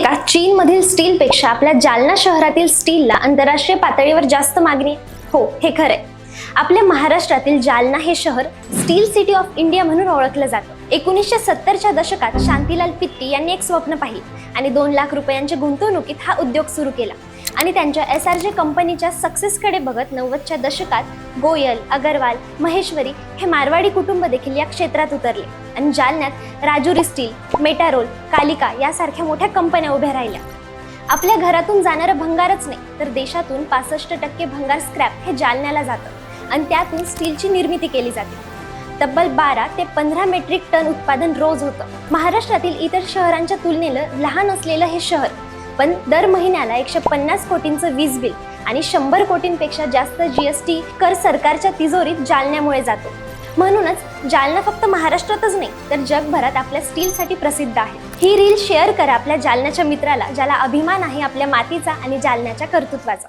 का? चीनमधील स्टीलपेक्षा आपल्या जालना शहरातील स्टीलला आंतरराष्ट्रीय पातळीवर जास्त मागणी हो हे खरंय. आपल्या महाराष्ट्रातील जालना हे शहर स्टील सिटी ऑफ इंडिया म्हणून ओळखलं जातं. एकोणीसशे सत्तरच्या दशकात शांतीलाल पित्ती यांनी एक स्वप्न पाहिलं आणि दोन लाख रुपयांच्या गुंतवणुकीत हा उद्योग सुरू केला. आणि त्यांच्या एस आर जे कंपनीच्या सक्सेसकडे बघत नव्वदच्या दशकात गोयल अगरवाल महेश्वरी हे मारवाडी कुटुंब देखील या क्षेत्रात उतरले. आणि जालन्यात राजुरी स्टील मेटारोल कालिका यासारख्या मोठ्या कंपन्या उभ्या राहिल्या. आपल्या घरातून जाणारं भंगारच नाही तर देशातून पासष्ट टक्के भंगार स्क्रॅप हे जालन्याला जातं. आणि त्यातून स्टीलची निर्मिती केली जाते. तब्बल बारा ते पंधरा मेट्रिक टन उत्पादन रोज होतं. महाराष्ट्रातील इतर शहरांच्या तुलनेनं लहान असलेलं हे शहर पण दर महिन्याला एकशे पन्नास कोटींचं वीज बिल आणि शंभर कोटींपेक्षा जास्त जीएसटी कर सरकारच्या तिजोरीत जालन्यामुळे जातो. म्हणूनच जालना फक्त महाराष्ट्रातच नाही तर जगभरात आपल्या स्टीलसाठी प्रसिद्ध आहे. ही रील शेअर करा आपल्या जालन्याच्या मित्राला ज्याला अभिमान आहे आपल्या मातीचा आणि जालन्याच्या कर्तृत्वाचा.